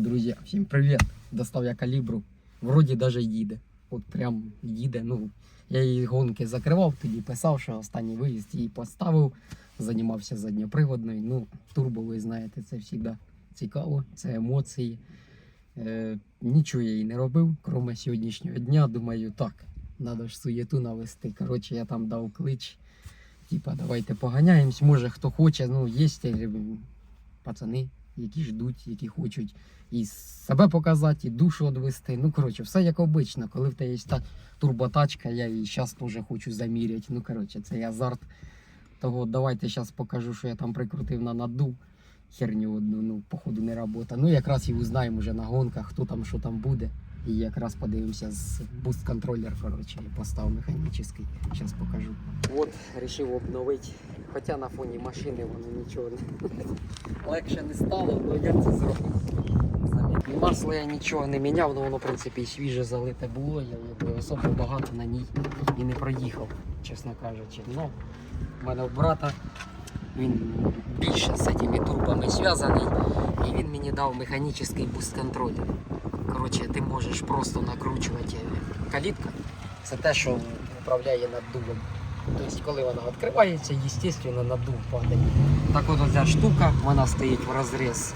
Друзі, всім привіт! Достав я калібру. Вроді даже їде. От прям їде. Ну, я її гонки закривав, тоді писав, що останній виїзд її поставив, займався задньоприводною. Ну, турбо, ви знаєте, це завжди цікаво, це емоції. Е, нічого я їй не робив, крім сьогоднішнього дня. Думаю, так, треба ж суєту навести. Коротше, я там дав клич. Типа, давайте поганяємось. Може, хто хоче, ну, є е, пацани, які ждуть, які хочуть і себе показати, і душу відвести. Ну, коротше, все як обично. Коли в тебе є та турботачка, я її зараз теж хочу заміряти. Ну, коротше, це азарт. Того давайте зараз покажу, що я там прикрутив на наду. Херню одну, ну, походу, не робота. Ну, якраз і узнаємо вже на гонках, хто там, що там буде. І якраз подивимося з буст контролер, коротше, я поставив механічний. Зараз покажу. От, вирішив обновити. Хоча на фоні машини воно нічого не легше не стало, але я це зробив. Замітно. Масло я нічого не міняв, але воно в принципі свіже залите було. Я якби особо багато на ній і не проїхав, чесно кажучи. Ну, в мене у брата він більше з цими турбами зв'язаний, і він мені дав механічний буст контролер. Коротше, ти можеш просто накручувати калітка. Це те, що управляє наддувом. Тобто, коли вона відкривається, звісно, надув падає. Так от ця штука, вона стоїть в розріз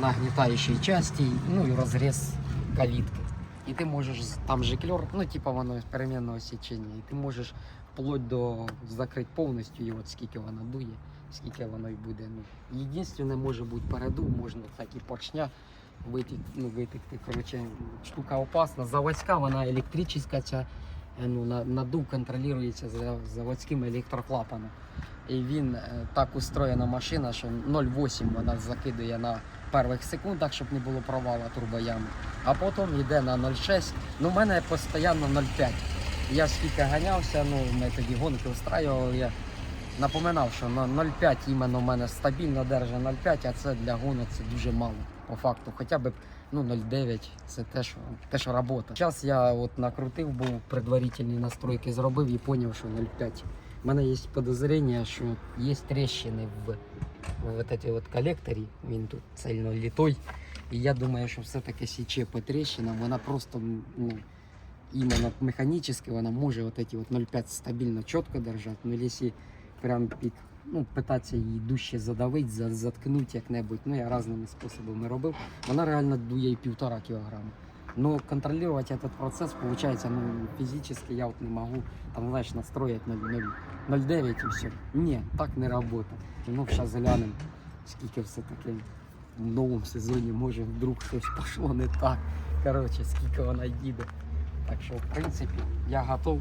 нагнітаючої часті, ну і розріз калітки. І ти можеш там жиклер, ну типа воно перемінного січення, і ти можеш вплоть до закрити повністю його, от скільки вона дує, скільки воно й буде. Ну, єдине може бути передув, можна так і поршня витік, ну, витекти. Коротше, штука опасна. Заводська, вона електрична, ця ну, на- надув контролюється за заводським електроклапаном. І він е, так устроєна машина, що 0,8 вона закидує на перших секундах, щоб не було провала турбоями. А потім йде на 0,6. Ну, в мене постійно 0,5. Я скільки ганявся, ну, ми тоді гонки устраювали, я напоминав, що на 0,5 іменно в мене стабільно держить 0,5, а це для гонок це дуже мало по факту. Хоча б ну, 0,9 це те, що, те, що робота. Зараз я от накрутив, був предварительні настройки зробив і зрозумів, що 0,5. У мене є підозріння, що є тріщини в, в этой от колекторі, він тут сильно літой. І я думаю, що все-таки січе по тріщинам, вона просто ну, іменно механічно вона може от эти от 0,5 стабільно чітко держати. Ну, якщо прям під, ну, питатися її дужче задавити, за- заткнути як-небудь, ну я різними способами робив, вона реально дує і півтора кілограма. Но контролировать этот процесс получается, ну, физически я вот не могу, там, знаешь, настроить 0,9 и все. Ні, так не работает. Ну, зараз глянемо, скільки все-таки в новому сезоні може вдруг щось пішло не так. Коротше, скільки вона їде. Так що, в принципі, я готов.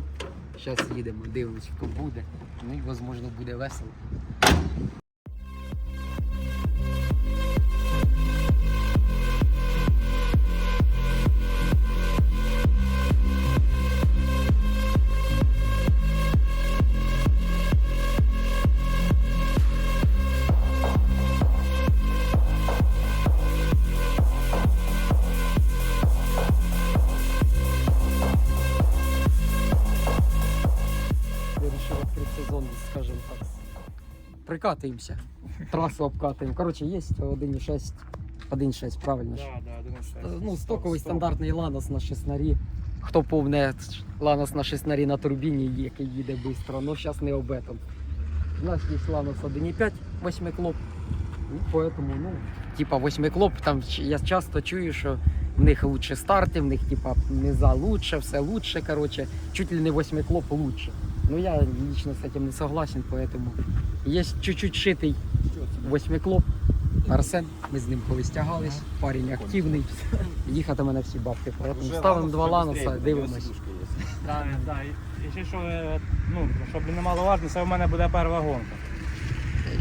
Зараз їдемо, дивимось, хто буде. Ну і, можливо, буде весело. Прикатуємося. Трасу обкатуємо. Коротше, є 1,6. 1,6, правильно ж. Да, да, 1,6. Ну, стоковий стандартний Ланос на шеснарі. Хто повне Ланос на шеснарі на турбіні, який їде швидко, але зараз не об этом. У нас є Ланос 1,5 восьмиклоп. Ну, поэтому, ну, типа восьмиклоп, там ч- я часто чую, що в них лучше старти, в них типа низа лучше, все лучше, короче, чуть ли не восьмиклоп лучше. Ну я лично с этим не согласен, поэтому есть чуть-чуть шитий восьмиклоп. Арсен, ми з ним колись тягались, парень активний. Їхатиме на всі бабки. Поэтому ставимо два ланоса, дивимось. Так, так. І, і ще що, е, ну, щоб не мало важливо, це в мене буде перша гонка.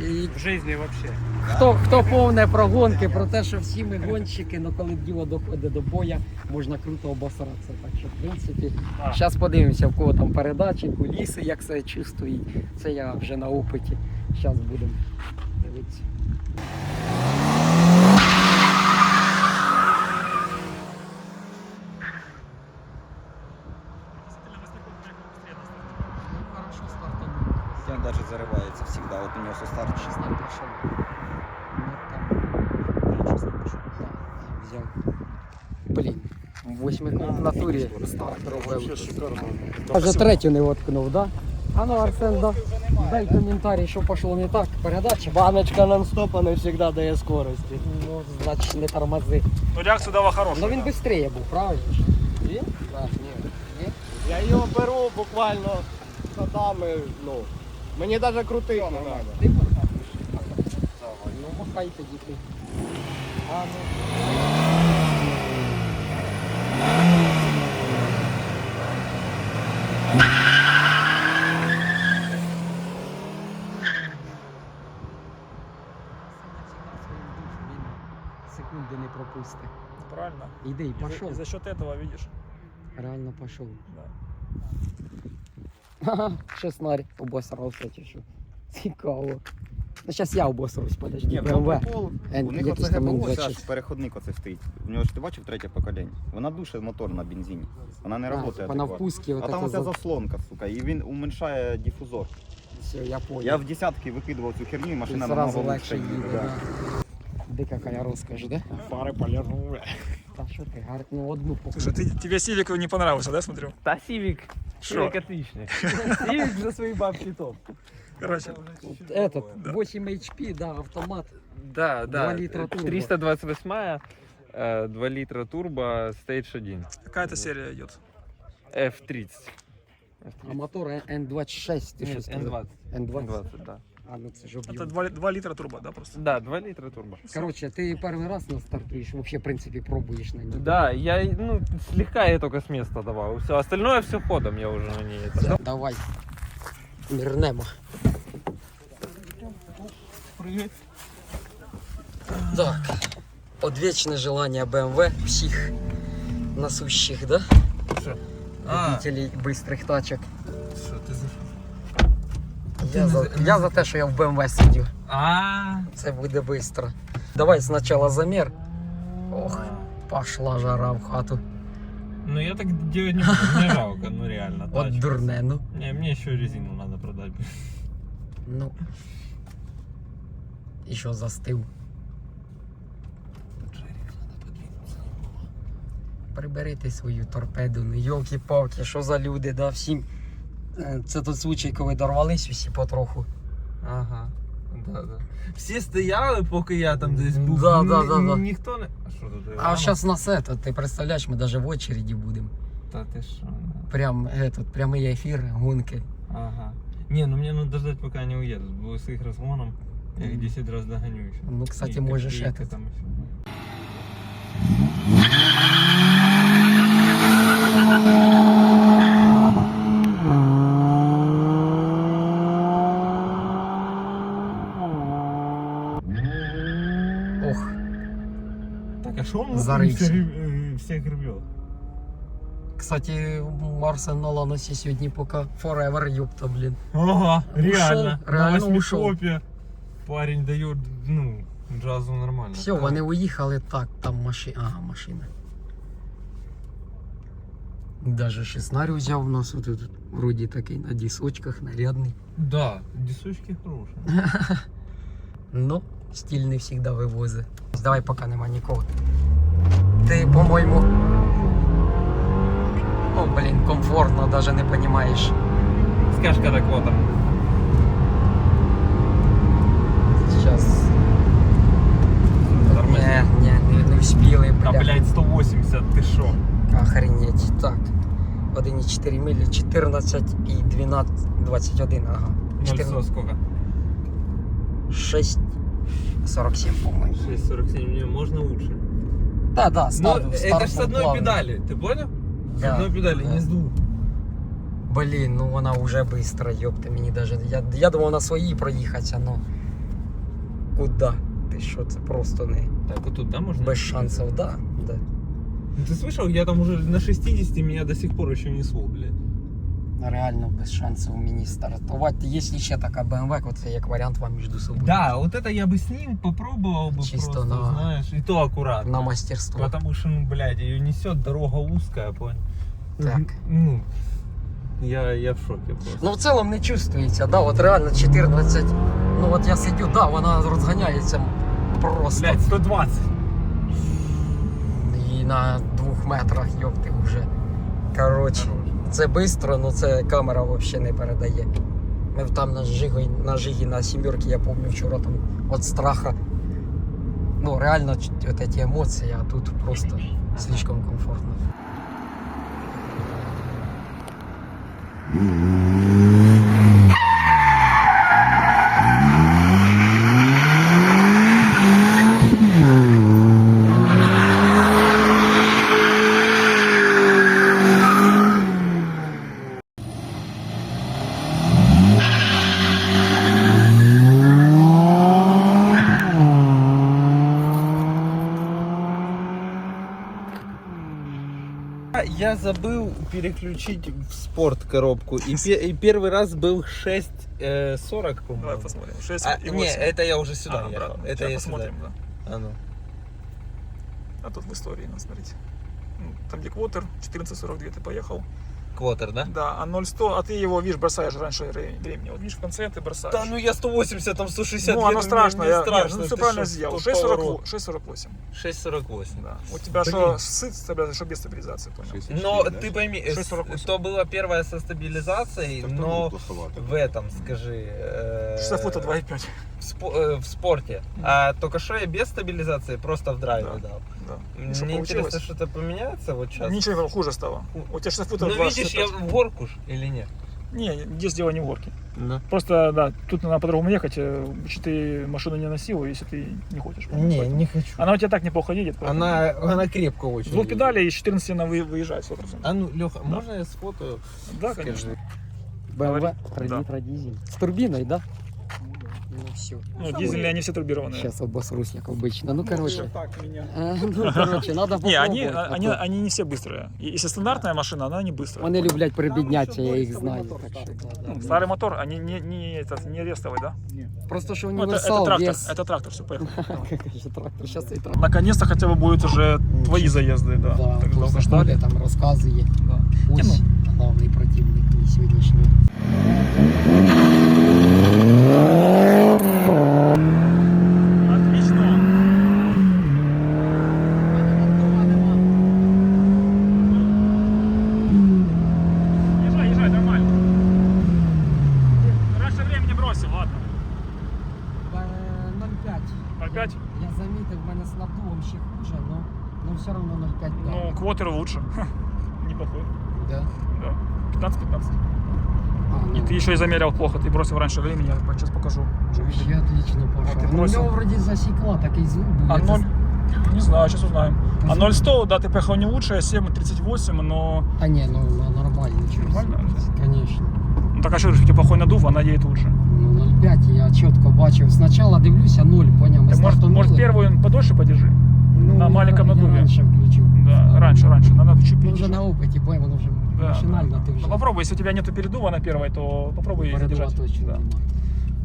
І В житті взагалі. хто, хто повне про гонки, про те, що всі ми гонщики, але коли діло доходить до боя, можна круто обосратися. Так що, в принципі, зараз подивимося, в кого там передачі, куліси, як себе чувствують. Це я вже на опиті. Зараз будемо дивитися. Хорошо стартанул. Он даже зарывается всегда. Вот у него со старта Сейчас не пошел. Ну, там, Ничего не пошел. да, взяв. Блін, восьмику в натурі. Вже третю не воткнув, да? А ну, Арсен, да. Дай коментарі, що пішло не так. Передача. Баночка нон-стопа не завжди дає скорості. Ну, значить, не тормози. Ну реакція дала хорошу. Ну він швидше був, правильно? Ні? Так, ні. Ні? Я його беру буквально ходами, ну. Мені навіть крутити не треба. Ти махаєш? Ну, махай тоді ти. А, ну. Секунди не пропусти. Правильно. Іди і И за, и за счет этого, видишь. Реально пошел. Да. Ага, шеснарь обосрался чи що. Цікаво. Ну, зараз я обосрусь, подожди. Ні, BMW. прикол. Е, У них якийсь оце там ГБО, N26. зараз переходник оце стоїть. У нього ж ти бачив третє покоління? Вона душе мотор на бензині. Вона не А, працює. Вона адекватно. впуски А вот там это оця за... заслонка, сука, і він уменьшає дифузор. Все, я понял. Я в десятки викидував цю херню, і І машина сразу намного легше лучше їде, їде. да. Да. Де какая розкаш, да? Фары полезные. Та що ти, гар... ну одну походу. Слушай, ты, тебе Сивик не понравился, да, смотрю? Та Сівік. Що? Сівік отличний. Сівік за свої бабки топ. Короче, Вот Этот, 8 HP, да, автомат. Да, да. Два литра турбо. 328 э, 2 литра турбо Stage 1. какая-то серия идет. F30. А мотор N26, ти що Нет, сказав? N20. N20. N20, да. А, ну це ж Это об'єм. 2, 2 литра турбо, да, просто? Да, 2 литра турбо. Короче, ти перший раз на стартуєш, вообще, в принципі, пробуєш на ній. Да, я ну, слегка я только с места давал. Все, остальное все ходом я уже на ней. это. Все, давай. Мірнемо. Так. Одвечне желание BMW всіх насущих, да? А. Любителей быстрых тачок. Что ты за... Я за, я за те, що я в BMW сидю. А, Це буде швидко. Давай спочатку замір. Ох, пошла жара в хату. Ну я так делать не буду, мне жалко, ну реально. От дурне, ну. Не, мне еще резину надо продать. Ну. І що застив. Приберите свою торпеду, ну йолки-палки, що за люди, да, всім. Е, Це той случай, коли дорвались усі потроху. Ага. Да, да. Всі стояли, поки я там десь був. Да, да, да, да. Ніхто не. А що тут? А зараз нас это, ти представляєш, ми навіть в очереді будемо. Та ти що? ну. Прям этот, прямий ефір, гонки. Ага. Не, ну мне надо ждать, пока они уедут. С их разгоном. Я их Мгм. 10 раз догоню еще. Ну, кстати, И можешь копейка этот. там еще. Ох, Так, а что он Зарывся. всех, э, всех гребет? кстати, у Арсенала на сі сьогодні поки forever, ёпта, блін. Ага, реально. реально На ушел. восьмикопе парень дает, ну, джазу нормально. Все, вони уїхали так, там машина. Ага, машина. Даже шеснарь взяв у нас от тут, вроді такий на дісочках, нарядний. Да, десочки хорошие. Ну, стиль не завжди вивозить. Давай, поки нема нікого. Ти, по-моєму. О, блін, комфортно, даже не розумієш. Скажешь, когда квотер. не, не, не вспіли, А, бля. блядь, 180, ты шо? Охренеть. Так. 1,4 милі, 14 і 12, 21, ага. 0 сколько? 6, 47, по-моєму. 6,47, не, можно лучше. Да, да, Ну, старт, это старт ж с одной плавний. педали, ты понял? С Да, одной педали, да. не с двух. Блін, ну вона вже быстро, ёпта, мені даже. Я, я думав на своїй проїхатися, но куда? Ти що, це просто не Так, вот тут, да, можно? без шансів, да. да. Ну, ты слышал, я там уже на 60 меня до сих пор еще несло, блядь. Реально без шансів мені стартувати. Якщо ще така BMW, це як варіант вам між собою. Да, вот это я бы с ним попробовал бы Чисто просто, на- знаешь, и то аккуратно. На мастерство. Потому что, ну, блядь, ее несет, дорога узкая, понял? Так. Ну, я, я в шоке просто. Ну в цілому не чувствується, да, от реально 14. Ну от я сидю, да, вона розганяється просто. Блядь, 120. на двох метрах, йопти вже. Коротше, це швидко, але це камера взагалі не передає. Ми там на жигі, на жигі на сімерки, я пам'ятаю вчора там від страха. Ну, реально от ці емоції, а тут просто слишком комфортно. Я забыл переключить в спорт коробку. И, пе- и первый раз был 6.40, по-моему. Давай посмотрим. 6 А, и не, 8. это я уже сюда А, ехал. обратно. Это Сейчас я посмотрим, да. сюда. А ну. А тут в истории, ну, смотрите. Ну, Там где квотер, 14.42 ты поехал. Квотер, да? Да, а 0.100, а ты его, видишь, бросаешь раньше вре- времени. Вот видишь, в конце ты бросаешь. Да ну я 180, там 160. ну, оно страшно, я, страшно. нет, ну, все ты правильно что, сделал. тут поворот. 6.48. 6.48. Да. У тебя Блин. что, с стабилизацией, что без стабилизации, понял? Но ты пойми, э, 6.48. то было первое со стабилизацией, но в этом, скажи, э, Часа фото 2.5. В, спо- э, в спорте. А только что я без стабилизации просто в драйве Да. дал. Да. Мне что интересно, что-то поменяется вот сейчас. Ничего хуже стало. У тебя часа фото Ну 2.65. видишь, я в горку ж или нет? Не, здесь дело не в горке. Да. Просто, да, тут надо по-другому ехать. э, Если ты машину не носил, если ты не хочешь. Не, Поэтому- не хочу. Она у тебя так неплохо едет. поэтому- Она, она крепко С очень. двух педалей и с 14 она вы- выезжает 100%. А ну, Леха, можно я сфотаю? Да, Скажи. конечно. BMW, Говори. 3 Да. літра дизель. З турбіною, да? Ну все. Ну, дизельные, они все турбированные. Сейчас обосрусь, як обично. Ну, короче. так меня. Е, Ну, короче, надо Не, попробовать. они, а они, то они не все быстрые. И Если стандартная машина, она не быстрая. Вони люблять прибідняться, я їх знаю. Так що, да, Ну, да. старый мотор, они не, не, этот, не рестовый, да? Просто що Ну, это, універсал это трактор, вес. это трактор, все, поехал. Ще трактор, щас і трактор. Наконец-то хотя бы будут уже твои заезды, да. Да, так тут долго заходить, ждали. там розказує. Да. Ось головний противник мій Неплохой. Да? Да. 15-15. А, ну, И ты еще и замерял плохо, ты бросил раньше времени, я сейчас покажу. Уже видно. Вообще отлично Вот пошел. ты Ну, у бросил. него вроде засекла, такий звук був. А як 0... зас- Не знаю, сейчас узнаем. А Звук- 0-100, да, ты поехал не лучше, 7.38, но... Та ні, ну ну, нормально, чого. Нормально? Конечно. Ну так а что, у тебя плохой надув, она едет лучше. Ну, 0,5 я чітко бачив. Спочатку дивлюся 0, поняв. Ми Так, может, стартанули. может первую подольше подержи? ну, на я- маленьком я надуве? раніше включив. Да, раньше, раньше. Надо чуть Ну, меньше. вже на опиті, поняв, воно вже Да, машинально да. ти вже. Ну, попробуй, если у тебя нету передува на первой, то попробуй ее передова задержать. точно Да. немає.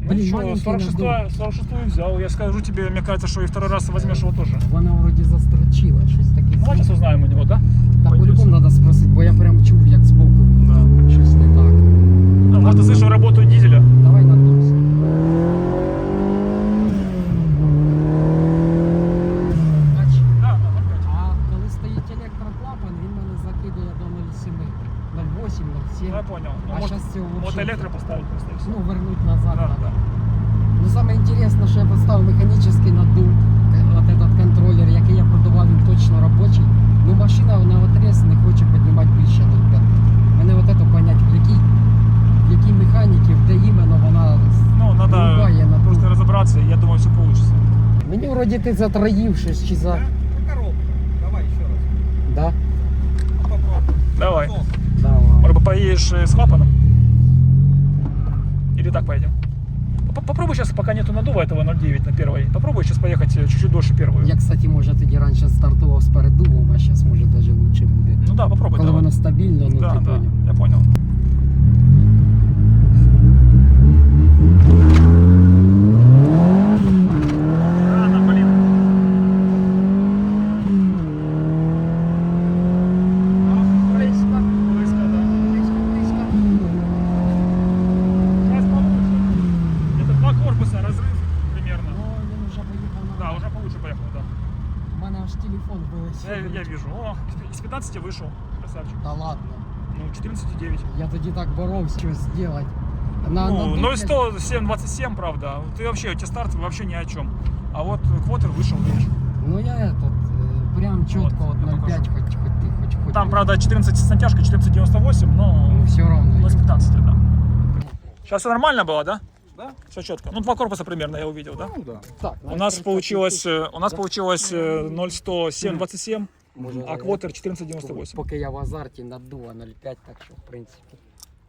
Ну Блин, что, маленький 46 надув. 46 взял. Я скажу тебе, мне кажется, что и второй раз возьмешь его тоже. Вона вроді застрочила, щось таке. Ну, сейчас узнаем у него, да? Та Пойдём. по-любому треба спросити, бо я прям вроді ти затроїв щось чи за. Коробку. Давай еще раз. Да? Давай. Давай. Может быть, поедешь э, с клапаном? Или так поедем? П- Попробуй сейчас, пока нету надува этого 0,9 на первой. Попробуй сейчас поехать э, чуть-чуть дольше первую. Я, кстати, може тоді раніше стартував з передувом, а зараз може навіть лучше буде. Ну да, попробуй. Коли давай. воно стабільно, ну да, ти да, поняв. я понял. Ну, 14,9. Я тоді так боровся, щось зробити. На, Ну, на 0,107, 27, правда. Ты вообще, у тебя старт вообще ни о чем. А вот квотер вышел, видишь. Ну я этот, е, прям чітко Вот, от я 0,5 покажу. хоч, хоч ти, хоч, хоч. Там, правда, 14 с натяжкой, 14,98, но Ну все равно. 0,15, да. Сейчас все нормально было, да? Да. Все четко. Ну, два корпуса примерно я увидел, да? Ну да. Так, У нас получилось, э, у нас получилось э, 0,107, 27, Може, а квотер 14,98. Поки я в азарті надула 0,5, так що в принципі.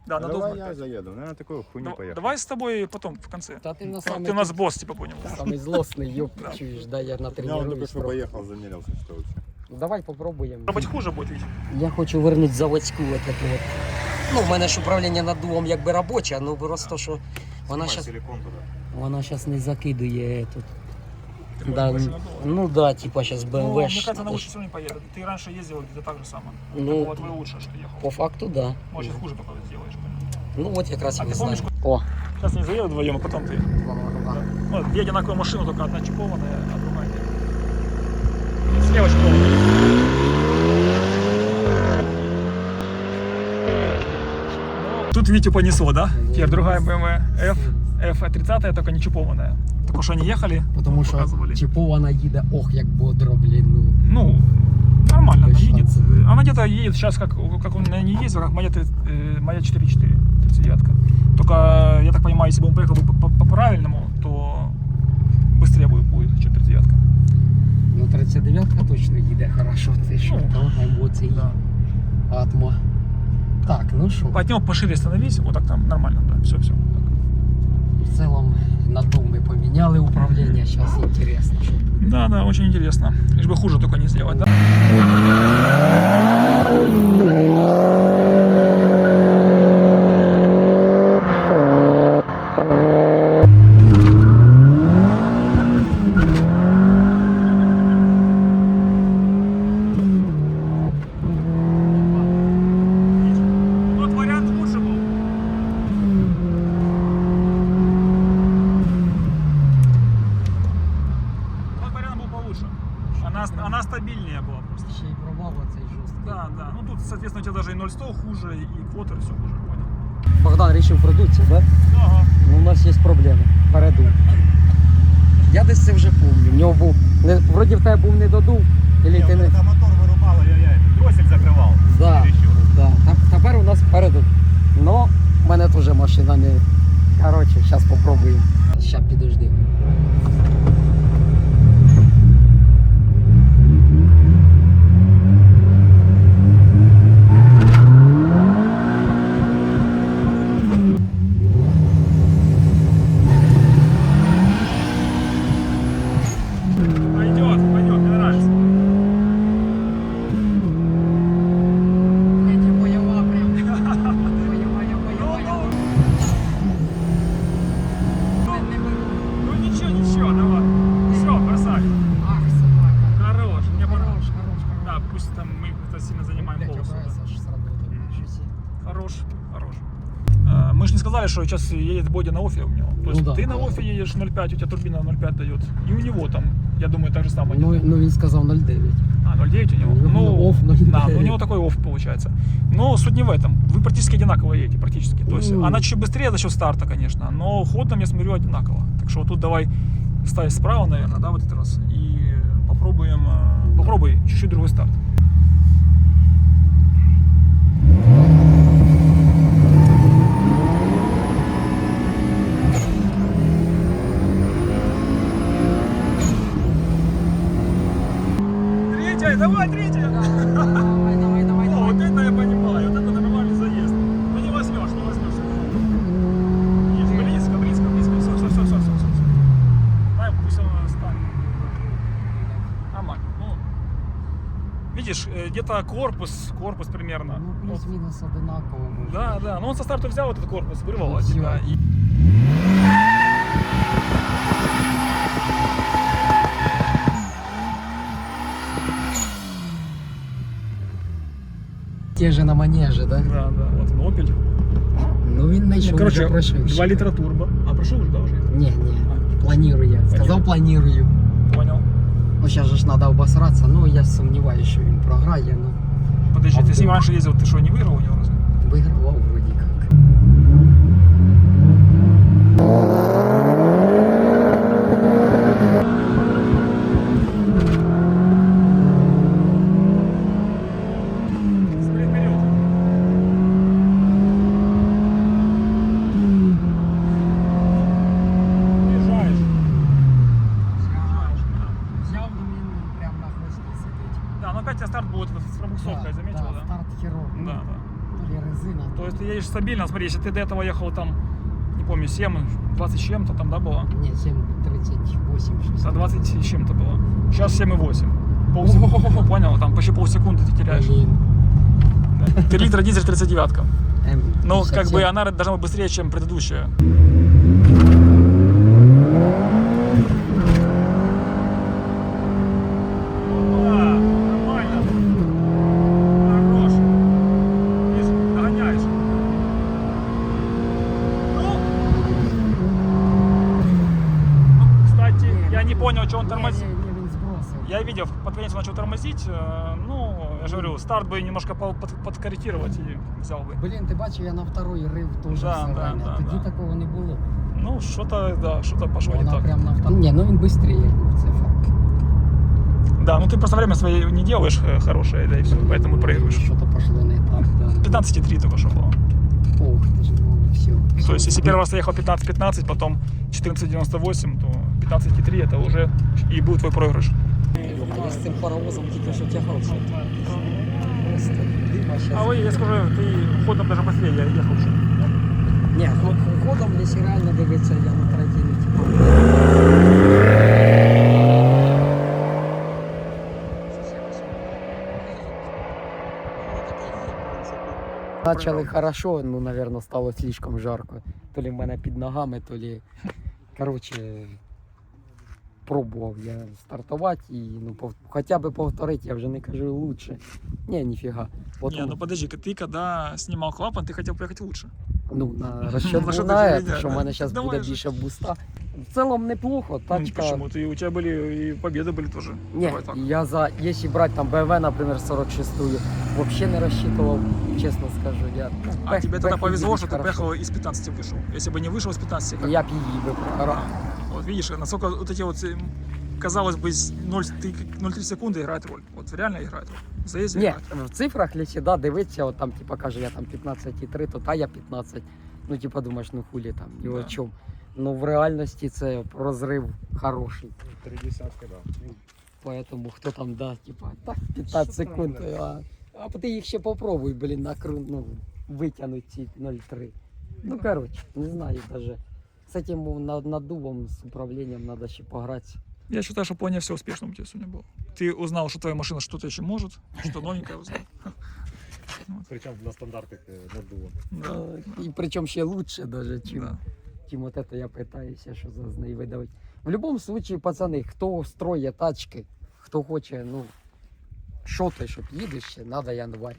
Да, Ну, надо давай я заеду, ну, я на такую хуйню Давай- поехал. Давай с тобой потом, в конце. Та ти на Ты самий у нас босс, типа, понял. самий злостний, йоп, чуєш, да, я на тренуванні. поехал, замерился, что у тебя. Давай попробуємо. Может быть, хуже будет, видишь? Я хочу вернути заводську от таку от. Ну, в мене ж управління наддувом якби робоче, ну просто що вона зараз силикон туда. вона щас не закидує тут. Да, ну да, типа сейчас Ну, BMW. мне ж- кажется, она лучше все равно не поедет. Ты раньше ездил где-то так же само. Ну, вот твое лучшее, что ехал. по факту, да. Может, хуже только сделаешь. Ну от якраз А і ты не знаю. помнишь, О, Сейчас не заеду вдвоем, а потом ты. Ну, две одинаковые машины, только одна чипованная, а другая нет. Слева чипованная. Тут Витю понесло, да? Теперь другая BMW F, F30, только не чипованная. Только что они ехали, Тому що показывали. чіпована їде, ох, як бодро, блін. Ну. Ну, нормально она Точно. едет. Она где-то едет сейчас, как, как он на ней ездил, как моя, э, моя 4.4, 39 Только, я так понимаю, если бы он поехал бы по- по- по-правильному, то быстрее будет, будет чем 39 Ну, 39-ка точно їде хорошо, ти що, Ну, там емоції, Да. атма. Так, ну що, От него пошире становись, вот так там нормально, да, все, все. в цілому надув ми поміняли управління, управление сейчас интересно буде. Да, да, очень интересно. Лишь бы хуже только не сделать, да? 0,100 хуже, и квотер все хуже, понял? Богдан вирішив продуться, да? Ага. Ну, у нас є проблеми. Передув. Я десь це вже пам'ятаю. В нього був. Не, вроді в тебе був не додув, і ти не. Когда мотор вырубал, я, я дроссель закрывал. Да, да. Та- Тепер у нас передув. Но в мене теж машина не. Коротше, зараз попробуємо. Ща підожди. сейчас едет Бодя на офе у него. То есть Ну да. ты на офе едешь 0,5, у тебя турбина 0,5 дает. И у него там, я думаю, так же самое. Ну, ну він сказав 0,9. А, 0,9 у него? У него Ну, офф 0,9. Да, ну, у него такой офф получается. Но суть не в этом. Вы практически одинаково едете, практически. То есть Ну. она чуть быстрее за счет старта, конечно, но ходом, я смотрю, одинаково. Так что вот тут давай ставь справа, наверное, да, в этот раз. И попробуем, э, попробуй чуть-чуть другой старт. корпус, корпус примерно. Ну, Вот. плюс-мінус одинаково. може. Да, да. Ну он со старта взял этот корпус, вырвал Ну, от тебя. всё. И... Те же на манеже, да? Да, да. Вот он, Opel. Ну він знайшов, Ну, короче, вже пройшов. 2 литра турбо. А прошел уже, да, уже? Ні, ні, планую я. Сказав, планую. Понял. Ну, зараз же ж треба обосратися, ну я сумніваюся, що він програє, ну Подожди, А ты с ним вдруг? раньше ездил, ты что, не выиграл у него разве? вигравав То есть ты едешь стабильно, смотри, если ты до этого ехал там, не помню, 7, 20 с чем-то там, да, было? Ні, 7.38 щось. Да, 20 с чем-то было. Сейчас 7,8. Полсекунды, понял? Там почти полсекунды ты теряешь. Блін. Да. 3 литра дизель 39 М, Ну, как бы 57. она должна быть быстрее, чем предыдущая. я не понял, что он Ні, тормозит. ні, ні, він збросив. Я видел, под конец он начал тормозить. э, Ну, я же говорю, старт бы немножко по- под- подкорректировать и взял бы. Блін, ти бачив, я на второй рив теж Да, все да, время. да, Тоді да. такого не було. Ну, что-то, да, что-то пошло не Вона так. прям на второй. Ні, ну він швидше був, це факт. Да, ну ты просто время своей не делаешь э, хорошее, да и все, поэтому и проигрываешь. Що-то пошло не так, да. 15,3 только что было. Ох, ти ж, ну, все. Ну, то есть, если первый раз ты ехал 15-15, потом 14,98, то 15,3 это уже и был твой проигрыш. Я з цим паровозом тільки що тягався. Просто дима щас. А вы, я скажу, ты ходом даже быстрее я ехал уже. Ні, ход- ходом десь реально дивиться, я на третій не типу. Начали хорошо, ну, наверное, стало слишком жарко. То ли в мене під ногами, то ли. Короче, пробував я стартувати і ну, пов... хоча б повторити, я вже не кажу лучше. Ні, ніфіга. Потом... Не, ну подожди, ти когда знімав клапан, ты хотів поїхати лучше ну, на розчет Ну, що був ти на ж це, видя, що в да. мене зараз буде Думаєш? більше буста. В цілому неплохо, Ну, тачка. почему? Ты, у тебя были и победы были тоже. Ні, Давай так. я за, якщо брати там BMW, наприклад, 46-ю, взагалі не розчитував, чесно скажу. Я, ну, А пех- тебе тогда пех повезло, їздить что ты хорошо. поехал из 15 вышел. Если бы не вышел из 15, как... Я б її би програв. Вот видишь, насколько вот эти вот, э, казалось бы, с 0, ты- 0,3 секунды играет роль. Вот реально играет роль. В заезде Ні, играет. в цифрах, якщо да, дивитися, от там, типа, каже, я там 15,3, то та я 15. Ну, типа, думаєш, ну хулі там, і Да. о чому. Ну, в реальності це розрив хороший. Три десятки, да. Поэтому хто там, да, типа, так, 15 секунд. А, а ти їх ще попробуй, блін, на кру, ну, витягнути ці 0,3. Ну, коротше, не знаю даже. З этим над- наддувом, з управлінням треба ще пограти. Я считаю, что плане все успешно у тебя сегодня было. Ты узнал, что твоя машина что-то еще может, что новенькое узнал. Причому на стандартах е, наддувом. Да, Е, І причому ще лучше даже, чим, да. чим от это я питаюся, що за з неї видавити. В будь-якому випадку, пацани, хто строє тачки, хто хоче, ну, що ти, щоб їдеш ще, треба январь.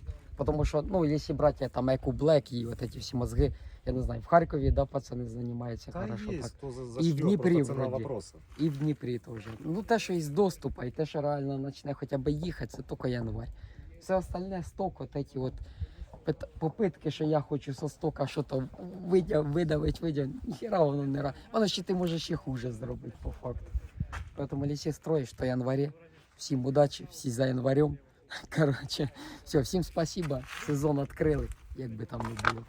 Тому що, ну, якщо брати там Еку Блек і от ці всі мозги, я не знаю, в Харкові, да, пацани займаються Та хорошо є, так. то за, за І в Дніпрі вроді. І в Дніпрі теж. Ну, те, що із доступу, і те, що реально почне хоча б їхати, це тільки январь. Все остальне сток, от от попитки, що я хочу со стока що то видав, видавить, видав, ніхіра воно не ра. Воно ще ти можеш ще хуже зробити по факту. Поэтому, якщо строїш, то январі. Всім удачі, всі за январем. Коротше, все, всім спасибо. Сезон відкрили, як би там не було.